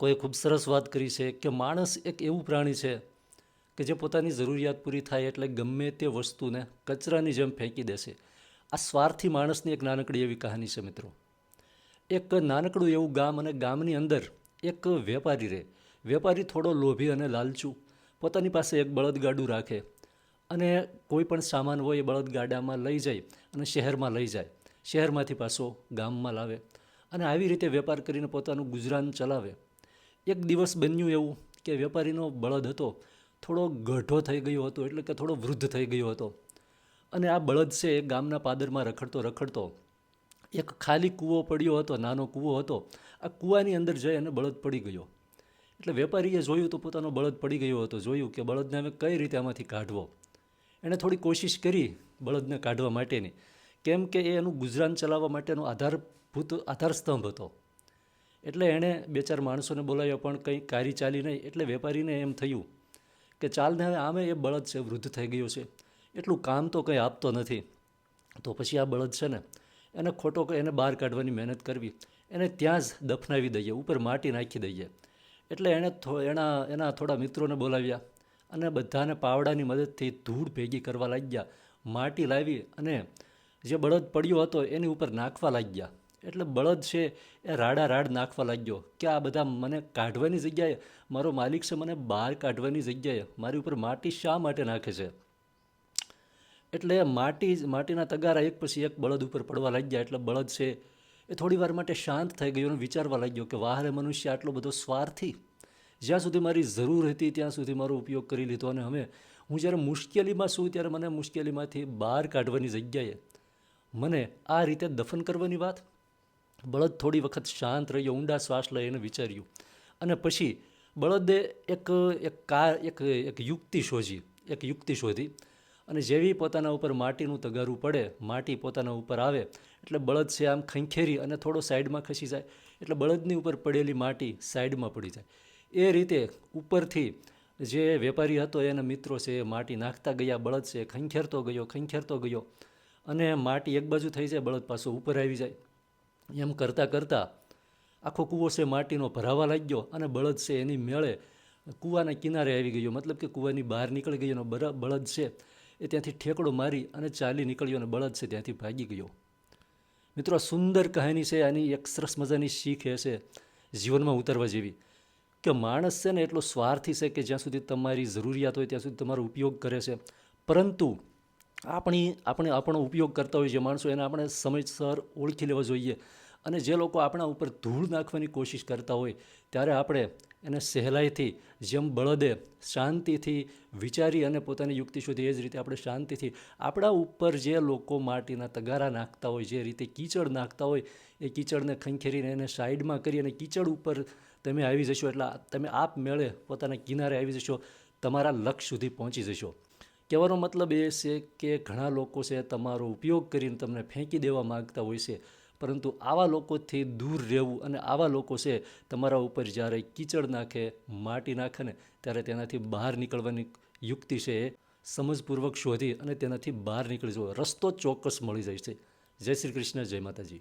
કોઈ ખૂબ સરસ વાત કરી છે કે માણસ એક એવું પ્રાણી છે કે જે પોતાની જરૂરિયાત પૂરી થાય એટલે ગમે તે વસ્તુને કચરાની જેમ ફેંકી દેશે. આ સ્વાર્થી માણસની એક નાનકડી એવી કહાની છે મિત્રો. એક નાનકડું એવું ગામ અને ગામની અંદર એક વેપારી રહે વેપારી થોડો લોભી અને લાલચુ. પોતાની પાસે એક બળદગાડું રાખે અને કોઈ પણ સામાન હોય એ બળદગાડામાં લઈ જાય અને શહેરમાં લઈ જાય. શહેરમાંથી પાછો ગામમાં લાવે અને આવી રીતે વેપાર કરીને પોતાનું ગુજરાન ચલાવે. એક દિવસ બન્યું એવું કે વેપારીનો બળદ હતો. થોડો ગઢો થઈ ગયો હતો, એટલે કે થોડો વૃદ્ધ થઈ ગયો હતો. અને આ બળદ છે એ ગામના પાદરમાં રખડતો રખડતો એક ખાલી કૂવો પડ્યો હતો, નાનો કૂવો હતો. આ કૂવાની અંદર જઈ અને બળદ પડી ગયો. એટલે વેપારીએ જોયું તો પોતાનો બળદ પડી ગયો હતો. જોયું કે બળદને હવે કઈ રીતે આમાંથી કાઢવો? એણે થોડી કોશિશ કરી બળદને કાઢવા માટેની. કેમ કે એ એનું ગુજરાન ચલાવવા માટેનો આધારભૂત આધારસ્તંભ હતો. એટલે એણે બે ચાર માણસોને બોલાવ્યા, પણ કંઈ કારી ચાલી નહીં. એટલે વેપારીને એમ થયું કે ચાલને હવે આમે એ બળદ છે, વૃદ્ધ થઈ ગયો છે. એટલું કામ તો કંઈ આપતો નથી. તો પછી આ બળદ છે ને, એને ખોટો એને બહાર કાઢવાની મહેનત કરવી. એને ત્યાં જ દફનાવી દઈએ, ઉપર માટી નાખી દઈએ. એટલે એણે એના એના થોડા મિત્રોને બોલાવ્યા અને બધાને પાવડાની મદદથી ધૂળ ભેગી કરવા લાગ્યા. માટી લાવી અને જે બળદ પડ્યો હતો, એની ઉપર નાખવા લાગ્યા. એટલે બળદ છે એ રાડા રાડ નાખવા લાગ્યો. કે આ બધા મને કાઢવાની જગ્યાએ? મારો માલિક છે મને બહાર કાઢવાની જગ્યાએ. મારી ઉપર માટી શા માટે નાખે છે? એટલે માટી માટીના તગારા એક પછી એક બળદ ઉપર પડવા લાગ્યા. એટલે બળદ છે એ થોડી વાર માટે શાંત થઈ ગયો અને વિચારવા લાગ્યો કે વાહરે મનુષ્ય, આટલો બધો સ્વાર્થી. જ્યાં સુધી મારી જરૂર હતી, ત્યાં સુધી મારો ઉપયોગ કરી લીધો અને હવે હું જ્યારે મુશ્કેલીમાં છું, ત્યારે મને મુશ્કેલીમાંથી બહાર કાઢવાની જગ્યાએ. મને આ રીતે દફન કરવાની વાત? બળદ થોડી વખત શાંત રહ્યો, ઊંડા શ્વાસ લઈ એને વિચાર્યું. અને પછી બળદે એક એક કાર એક એક યુક્તિ શોધી, એક યુક્તિ શોધી. અને જેવી પોતાના ઉપર માટીનું તગારું પડે, માટી પોતાના ઉપર આવે, એટલે બળદ છે આમ ખંખેરી અને થોડો સાઈડમાં ખસી જાય, એટલે બળદની ઉપર પડેલી માટી સાઈડમાં પડી જાય. એ રીતે ઉપરથી જે વેપારી હતો, એના મિત્રો છે, એ માટી નાખતા ગયા, બળદ છે ખંખેરતો ગયો ખંખેરતો ગયો. અને માટી એક બાજુ થઈ જાય, બળદ પાછો ઉપર આવી જાય. એમ કરતાં કરતાં આખો કૂવો છે માટીનો ભરાવા લાગ્યો અને બળદ છે એની મેળે કૂવાના કિનારે આવી ગયો. મતલબ કે કૂવાની બહાર નીકળી ગયો અને બળદ છે એ ત્યાંથી ઠેકડો મારી અને ચાલી નીકળ્યો અને બળદ છે ત્યાંથી ભાગી ગયો. મિત્રો, આ સુંદર કહાની છે, આની એક સરસ મજાની શીખ એ છે જીવનમાં ઉતરવા જેવી. કે માણસ છે ને એટલો સ્વાર્થી છે કે જ્યાં સુધી તમારી જરૂરિયાત હોય ત્યાં સુધી તમારો ઉપયોગ કરે છે. પરંતુ આપણી, આપણે આપણો ઉપયોગ કરતા હોય જે માણસો, એને આપણે સમયસર ઓળખી લેવા જોઈએ. અને જે લોકો આપણા ઉપર ધૂળ નાખવાની કોશિશ કરતા હોય, ત્યારે આપણે એને સહેલાઈથી, જેમ બળદે શાંતિથી વિચારી અને પોતાની યુક્તિ શોધી, એ જ રીતે આપણે શાંતિથી આપણા ઉપર જે લોકો માટીના તગારા નાખતા હોય, જે રીતે કીચડ નાખતા હોય, એ કીચડને ખંખેરીને એને સાઈડમાં કરી અને કીચડ ઉપર તમે આવી જશો, એટલે તમે આપમેળે પોતાના કિનારે આવી જશો, તમારા લક્ષ્ય સુધી પહોંચી જશો. કહેવાનો મતલબ એ છે કે ઘણા લોકો છે તમારો ઉપયોગ કરીને તમને ફેંકી દેવા માગતા હોય છે. પરંતુ આવા લોકોથી દૂર રહેવું અને આવા લોકો છે તમારા ઉપર જ્યારે કીચડ નાખે, માટી નાખે ને ત્યારે તેનાથી બહાર નીકળવાની યુક્તિ છે એ સમજપૂર્વક શોધી અને તેનાથી બહાર નીકળી જવો. રસ્તો ચોક્કસ મળી જાય છે. જય શ્રી કૃષ્ણ, જય માતાજી.